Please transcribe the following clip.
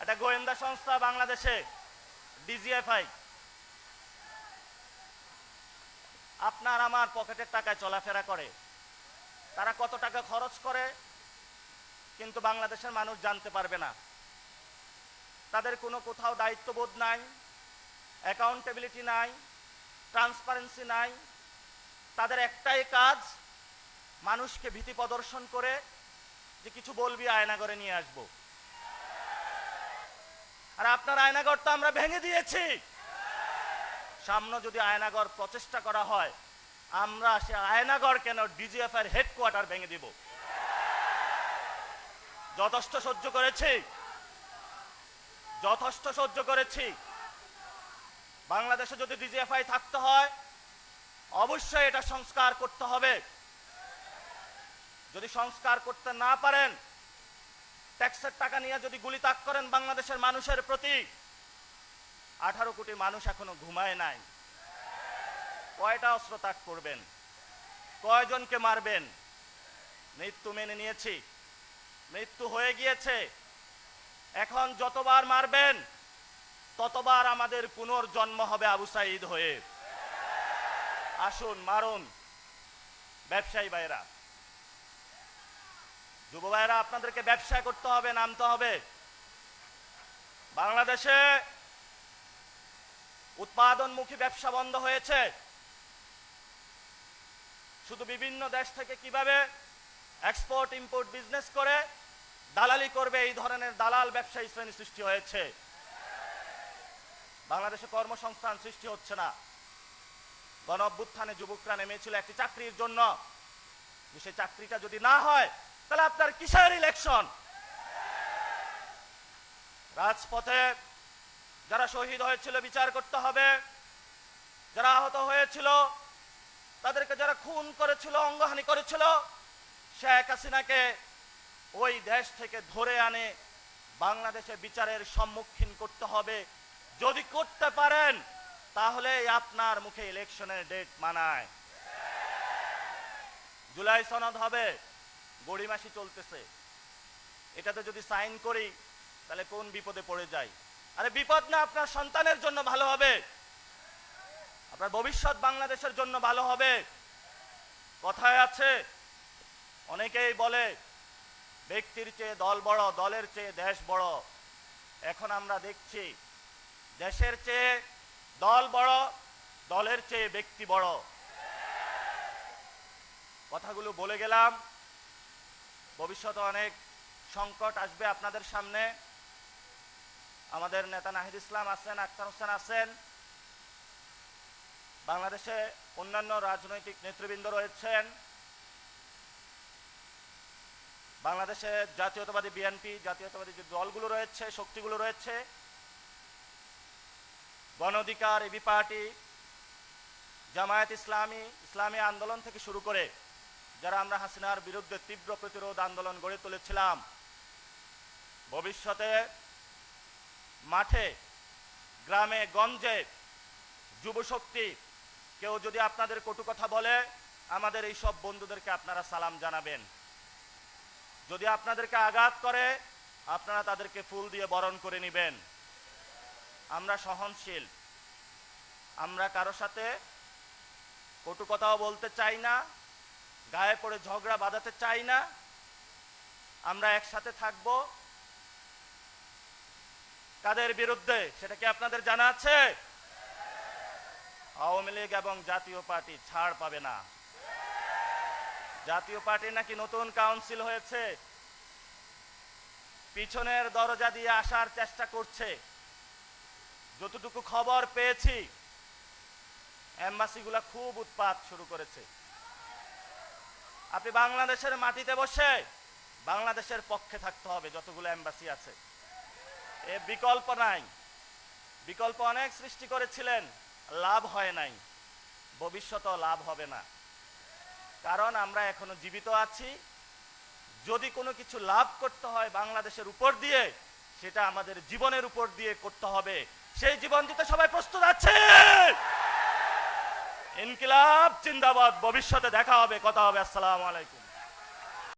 একটা গোয়েন্দা সংস্থা বাংলাদেশে, ডিজিএফআই। আপনার আমার পকেটের টাকায় চলাফেরা করে। তারা কত টাকা খরচ করে, কিন্তু বাংলাদেশের মানুষ জানতে পারবে না। তাদের কোনো কোথাও দায়িত্ববোধ নাই অ্যাকাউন্টেবিলিটি নাই ট্রান্সপারেন্সি নাই। তাদের একটাই কাজ, মানুষকে ভীতি প্রদর্শন করে যে কিছু বলবি আয়নাগরে নিয়ে আসব। আর আপনার আয়নাগর তো আমরা ভেঙে দিয়েছি। সামনে যদি আয়নাগর প্রচেষ্টা করা হয়, আমরা সে আয়নাগর কেন ডিজিএফ এর হেডকোয়ার্টার ভেঙে দিব? যথেষ্ট সহ্য করেছি। যথেষ্ট সহ্য করেছি। বাংলাদেশে যদি ডিজিএফআই থাকতে হয়, অবশ্যই এটা সংস্কার করতে হবে। যদি সংস্কার করতে না পারেন ট্যাক্সের টাকা নিয়ে যদি গুলি তাক করেন বাংলাদেশের মানুষের প্রতি, আঠারো কোটি মানুষ এখনও ঘুমায় নাই। কয়টা অস্ত্র তাক করবেন? কয়জনকে মারবেন? মৃত্যু মেনে নিয়েছি। মৃত্যু হয়ে গিয়েছে। এখন যতবার মারবেন, ততবার আমাদের পুনর্জন্ম হবে আবু সাইদ হয়ে। আসুন, মারুন। ব্যবসায়ী ভাইরা যুব ভাইরা আপনাদেরকে ব্যবসা করতে হবে, নামতে হবে। বাংলাদেশে উৎপাদনমুখী ব্যবসা বন্ধ হয়েছে। শুধু বিভিন্ন দেশ থেকে কীভাবে এক্সপোর্ট ইম্পোর্ট বিজনেস করে দালালি করবে, এই ধরনের দালাল ব্যবসায়ী শ্রেণি সৃষ্টি হয়েছে। বাংলাদেশে কর্মসংস্থান সৃষ্টি হচ্ছে না। গণ অভ্যুত্থানে যুবকরা নেমেছিল একটি চাকরির জন্য। সেই চাকরিটা যদি না হয় তাহলে আপনার কিসের ইলেকশন রাজপথে যারা শহীদ হয়েছিল, বিচার করতে হবে। যারা আহত হয়েছিল, তাদেরকে যারা খুন করেছিল, অঙ্গহানি করেছিল, শেখ হাসিনাকে ওই দেশ থেকে ধরে আনে। বাংলাদেশে বিচারের সম্মুখীন করতে হবে। যদি করতে পারেন তাহলে আপনার মুখে ইলেকশনের ডেট মানায়। জুলাই সনদ হবে। গড়ি মাসি চলতেছে। এটাতে যদি সাইন করি, তাহলে কোন বিপদে পড়ে যাই? আরে বিপদ না, আপনার সন্তানের জন্য ভালো হবে। আপনার ভবিষ্যৎ বাংলাদেশের জন্য ভালো হবে। কথায় আছে, অনেকেই বলে, ব্যক্তির চেয়ে দল বড়, দলের চেয়ে দেশ বড়। এখন আমরা দেখছি, দেশের চেয়ে দল বড়, দলের চেয়ে ব্যক্তি বড়। কথাগুলো বলে গেলাম। ভবিষ্যতে অনেক সংকট আসবে আপনাদের সামনে। আমাদের নেতা নাহিদ ইসলাম আছেন আখতার হোসেন আছেন। বাংলাদেশে অন্যান্য রাজনৈতিক নেতৃবৃন্দ রয়েছেন। বাংলাদেশে জাতীয়তাবাদী বিএনপি, জাতীয়তাবাদী যে দলগুলো রয়েছে, শক্তিগুলো রয়েছে। গণ অধিকার, এবি পার্টি, জামায়াত ইসলামী ইসলামী আন্দোলন থেকে শুরু করে যারা আমরা হাসিনার বিরুদ্ধে তীব্র প্রতিরোধ আন্দোলন গড়ে তুলেছিলাম, ভবিষ্যতে মাঠে, গ্রামে, গঞ্জে যুবশক্তি কেউ যদি আপনাদের কটু কথা বলে, আমাদের এই সব বন্ধুদেরকে আপনারা সালাম জানাবেন। যদি আপনাদেরকে আঘাত করে, আপনারা তাদেরকে ফুল দিয়ে বরণ করে নেবেন। আমরা সহনশীল। আমরা কারও সাথে কটু কথাও বলতে চাই না। গায়ে পড়ে ঝগড়া বাঁধাতে চাই না। আমরা একসাথে থাকব। কাদের বিরুদ্ধে? সেটা কি আপনাদের জানা আছে? আওয়ামী লীগ এবং জাতীয় পার্টি ছাড় পাবে না। জাতীয় পার্টি নাকি নতুন কাউন্সিল হয়েছে? পিছনের দরজা দিয়ে আসার চেষ্টা করছে। যতটুকু খবর পেয়েছি, এম্বাসিগুলা খুব উৎপাত শুরু করেছে। আপনি বাংলাদেশের মাটিতে বসে বাংলাদেশের পক্ষে থাকতে হবে, যতগুলো এম্বাসি আছে। এ বিকল্প নাই। বিকল্প অনেক সৃষ্টি করেছিলেন, লাভ হয় নাই। ভবিষ্যতেও লাভ হবে না। কারণ আমরা এখনও জীবিত আছি। যদি কোনো কিছু লাভ করতে হয় বাংলাদেশের উপর দিয়ে, সেটা আমাদের জীবনের উপর দিয়ে করতে হবে। সেই জীবন দিতে সবাই প্রস্তুত আছে! ইনকিলাব জিন্দাবাদ ভবিষ্যতে দেখা হবে কথা হবে আসসালামু আলাইকুম।